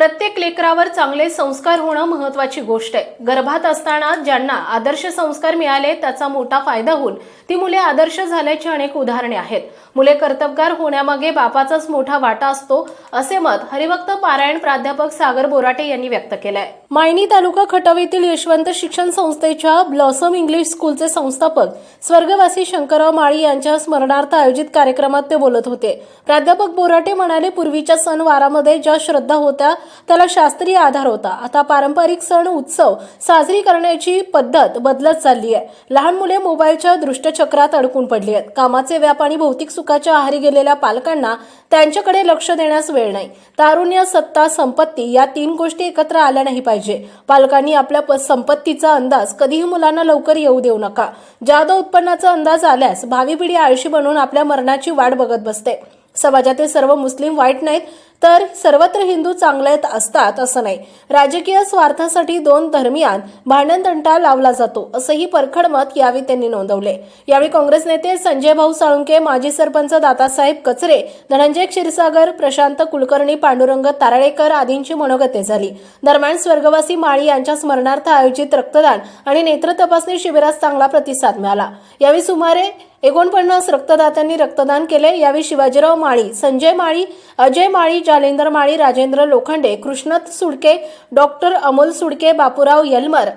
प्रत्येक लेकरावर चांगले संस्कार होणं महत्वाची गोष्ट आहे. गर्भात असताना ज्यांना आदर्श संस्कार मिळाले त्याचा मोठा फायदा होऊन ती मुले आदर्श झाल्याची अनेक उदाहरणे आहेत. मुले कर्तबगार होण्यामागे बापाचाच मोठा वाटा असतो असे मत हरिभक्त पारायण प्राध्यापक सागर बोराटे यांनी व्यक्त केलंय. मायनी तालुका खटाव येथील यशवंत शिक्षण संस्थेच्या ब्लॉसम इंग्लिश स्कूलचे संस्थापक स्वर्गवासी शंकरराव माळी यांच्या स्मरणार्थ आयोजित कार्यक्रमात ते बोलत होते. प्राध्यापक बोराटे म्हणाले पूर्वीच्या सण वारामध्ये ज्या श्रद्धा होत्या त्याला शास्त्रीय आधार होता. आता पारंपरिक सण उत्सव साजरी करण्याची पद्धत बदलत चालली आहे. लहान मुले मोबाईलच्या दृष्टचक्रात अडकून पडली आहेत. कामाचे व्याप आणि भौतिक सुखाच्या आहारी गेलेल्या पालकांना त्यांच्याकडे लक्ष देण्यास वेळ नाही. तारुण्य सत्ता संपत्ती या तीन गोष्टी एकत्र आल्या नाही पाहिजे. पालकांनी आपल्या प- संपत्तीचा अंदाज कधीही मुलांना लवकर येऊ देऊ नका. जादा उत्पन्नाचा अंदाज आल्यास भावी पिढी आळशी बनून आपल्या मरणाची वाट बघत बसते. समाजातील सर्व मुस्लिम वाईट नाहीत तर सर्वत्र हिंदू चांगले असतात असं नाही. राजकीय स्वार्थासाठी दोन धर्मियान भांडणतंटा लावला जातो असंही परखड मत यावेळी त्यांनी नोंदवले. यावेळी काँग्रेस नेते संजय भाऊ साळुंके माजी सरपंच दादासाहेब कचरे धनंजय क्षीरसागर प्रशांत कुलकर्णी पांडुरंग तारळेकर आदींची मनोगते झाली. दरम्यान स्वर्गवासी माळी यांच्या स्मरणार्थ आयोजित रक्तदान आणि नेत्र तपासणी शिबिरास चांगला प्रतिसाद मिळाला. यावेळी सुमारे एकोणपन्नास रक्तदात्यांनी रक्तदान केले. यावेळी शिवाजीराव माळी संजय माळी अजय माळी जालेंदर माळी राजेंद्र लोखंडे कृष्णत सुडके डॉक्टर अमोल सुडके बापूराव यलमर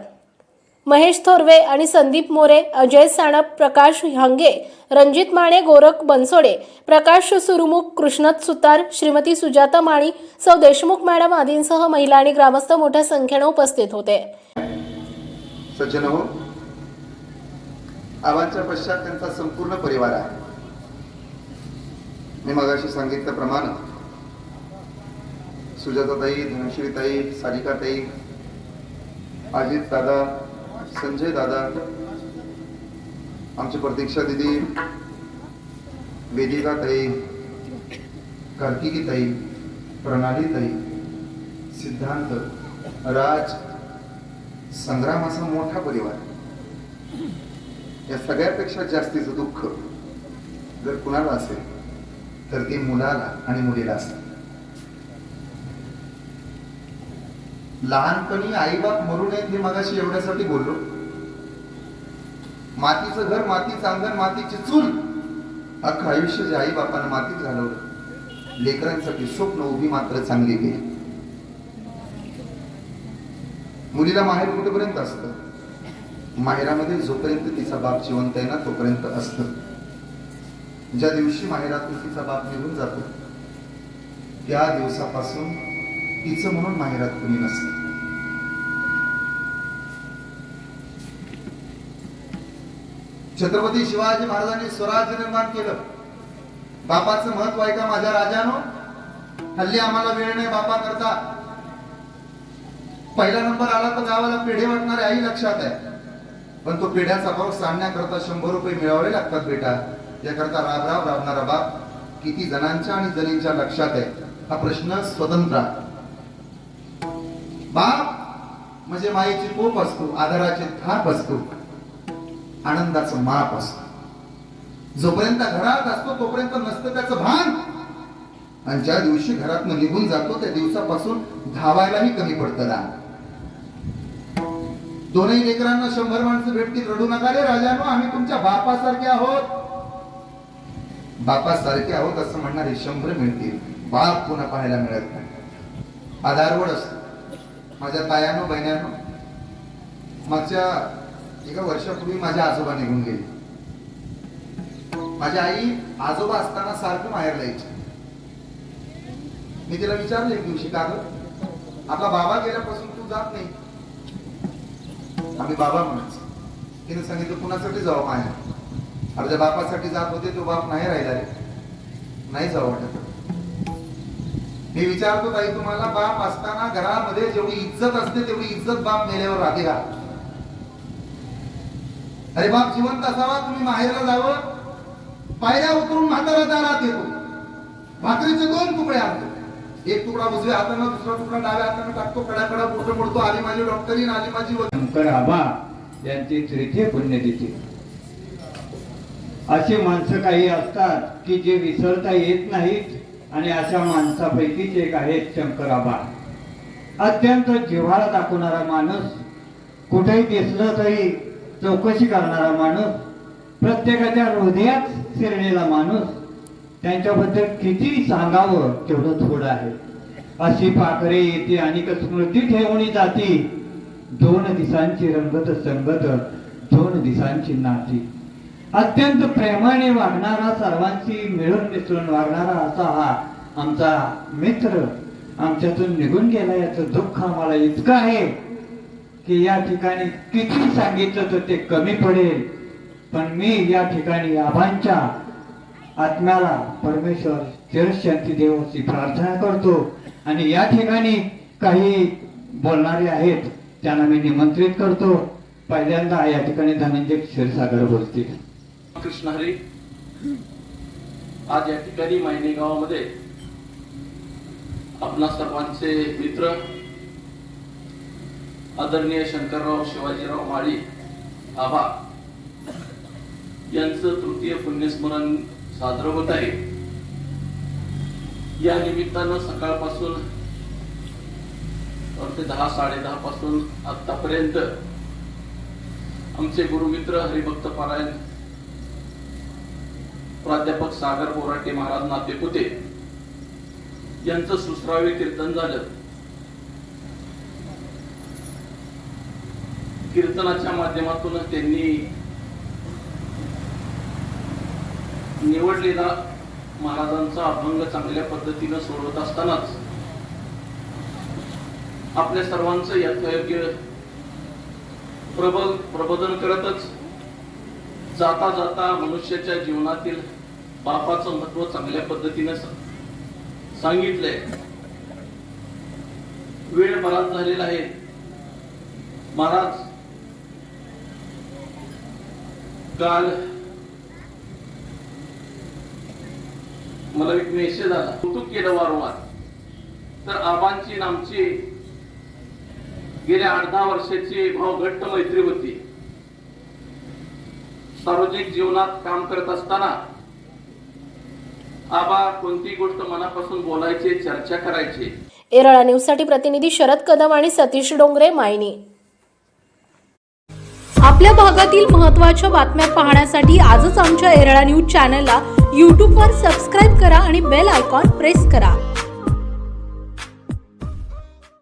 महेश थोरवे आणि संदीप मोरे अजय साणप प्रकाश हांगे रणजित माने गोरख बनसोडे प्रकाश सुरुमुख कृष्णत सुतार श्रीमती सुजाता माळी सौ देशमुख मॅडम आदींसह महिला आणि ग्रामस्थ मोठ्या संख्येनं उपस्थित होते. सज्जन हो पश्चात त्यांचा संपूर्ण परिवार आहे. मी मगाशी सांगितल्याप्रमाणे सुजाताताई धनश्रीताई सारिकाताई अजित दादा संजय दादा आमची प्रतीक्षा दिदी वेदिकाताई ताई प्रणालीताई सिद्धांत राज संग्राम असा मोठा परिवार. या सगळ्यापेक्षा जास्तीचं दुःख जर कुणाला असेल तर ते मुलाला आणि मुलीला असतं लहानपणी आईबाप मरू नयेत हे मगाशी एवढ्यासाठी बोललो. मातीचं घर मातीचं अंगण मातीची चूल अख्खं आयुष्य जे आई बापानं मातीत घालवलं. लेकरांसाठी स्वप्न उभी मात्र चांगली गेली मुलीला माहेर कुठेपर्यंत असतं? माहेरामध्ये जोपर्यंत तिचा बाप जिवंत आहे ना तोपर्यंत असतं. ज्या दिवशी माहेरातून तिचा बाप निघून जातो त्या दिवसापासून तिचं म्हणून माहेरात कुणी नसतं. छत्रपती शिवाजी महाराजांनी स्वराज्य निर्माण केलं. बापाचं महत्त्व आहे का माझ्या राजानो? हल्ली आम्हाला वेळ नाही बापा करता पहिला नंबर आला तर गावाला पेढे वाटणारे आई लक्षात आहे. पण तो पेढ्याचा भाव सांडण्याकरता शंभर रुपये मिळवावे लागतात बेटा. याकरता राबराब राबणारा बाप किती जणांच्या आणि जणींच्या लक्षात आहे. हा प्रश्न स्वतंत्र आहे. बाप म्हणजे मायेची कोप असतो आधाराची थाप असतो आनंदाचं माप असतो. जोपर्यंत घरात असतो तोपर्यंत नसतं त्याचं भान. आणि ज्या दिवशी घरात निघून जातो त्या दिवसापासून धावायलाही कमी पडतं ना दोनही लेकरांना शंभर माणसं भेटतील रडू नका रे राजानो आम्ही तुमच्या बापासारखे आहोत. बापासारखे आहोत असं म्हणणारे शंभर मिळतील बाप पुन्हा पाहायला मिळत नाही. आधारवड असतो. माझ्या तायानो बहिण्यानो मागच्या एका वर्षापूर्वी माझ्या आजोबा निघून गेले. माझी आई आजोबा असताना सारखं माहेर जायची मी तिला विचारलं एक दिवशी का आपला बाबा गेल्यापासून तू जात नाही. आम्ही बाबा म्हणायचो. तिने सांगितलं कुणासाठी जाऊ माहेर? अर्ध्या बापासाठी जात होते तो बाप नाही राहिला रे. नाही जाऊ वाटत. मी विचारतो ताई तुम्हाला बाप असताना घरामध्ये जेवढी इज्जत असते तेवढी इज्जत बाप मेल्यावर राहते का अरे बाप जिवंत असावा तुम्ही माहेरला जावं. पायऱ्या उतरून म्हातारा दारात येतो. भाकरीचे दोन तुकडे आणतो. एक तुकडा उजव्या हातानं दुसरा तुकडा डाव्या हातानं टाकतो कडाकडा पोट मोडतो आली माझी डॉक्टरीन आली माझी शंकर आबा यांची तृतीय पुण्यतिथी अशी माणसं काही असतात की जे विसरता येत नाहीत आणि अशा माणसापैकीच एक आहेत शंकराबा अत्यंत जिव्हाळा दाखवणारा माणूस कुठेही दिसलं तरी चौकशी करणारा माणूस प्रत्येकाच्या हृदयात शिरलेला माणूस त्यांच्याबद्दल किती सांगावं तेवढं थोडं आहे. अशी पाखरे येते आणि स्मृती ठेवणी जाती. दोन दिसांची रंगत संगत दोन दिसांची नाती. अत्यंत प्रेमाने वागणारा सर्वांशी मिळून मिसळून वागणारा असा हा आमचा मित्र आमच्यातून निघून गेला. याचं दुःख आम्हाला इतकं आहे की या ठिकाणी किती सांगितलं तर ते कमी पडेल. पण मी या ठिकाणी आबांच्या आत्म्याला परमेश्वर चिरशांती देवाची प्रार्थना करतो. आणि या ठिकाणी काही बोलणारे आहेत त्यांना मी निमंत्रित करतो. पहिल्यांदा या ठिकाणी धनंजय क्षीरसागर बोलतील. कृष्ण हरी आज या ठिकाणी मायने गावामध्ये आपणा सर्वांचे मित्र आदरणीय शंकरराव शिवाजीराव माळी आबा यांचं तृतीय पुण्यस्मरण साजरं होत आहे. या निमित्तानं सकाळपासून ते दहा साडेदहा पासून आतापर्यंत आमचे गुरुमित्र हरिभक्त पारायण प्राध्यापक सागर बोराटे महाराज नाते होते यांचं सुश्राव्य कीर्तन झालं. कीर्तनाच्या माध्यमातून त्यांनी निवडलेला महाराजांचा अभंग चांगल्या पद्धतीनं सोडवत असतानाच आपल्या सर्वांचं यथायोग्य प्रबल प्रबोधन करतच जाता जाता मनुष्याच्या जीवनातील बापाचं महत्त्व चांगल्या पद्धतीने सांगितलंय. वेळ बराच झालेला आहे. महाराज काल मला एक मेसेज आला. कौतुक केलं वारंवार. तर आबांची नामची आमची गेल्या आठ दहा वर्षाची भाव घट्ट मैत्री होती. सार्वजनिक जीवनात काम करत असताना आबा कोणती गोष्ट मनापासून बोलायचे चर्चा करायचे? एरळा न्यूजसाठी प्रतिनिधी शरद कदम आणि सतीश डोंगरे मायनी. आपल्या भागातील महत्त्वाच्या बातम्या पाहण्यासाठी आजच आमच्या एरळा न्यूज चॅनलला यूट्यूबवर सबस्क्राईब करा आणि बेल आयकॉन प्रेस करा.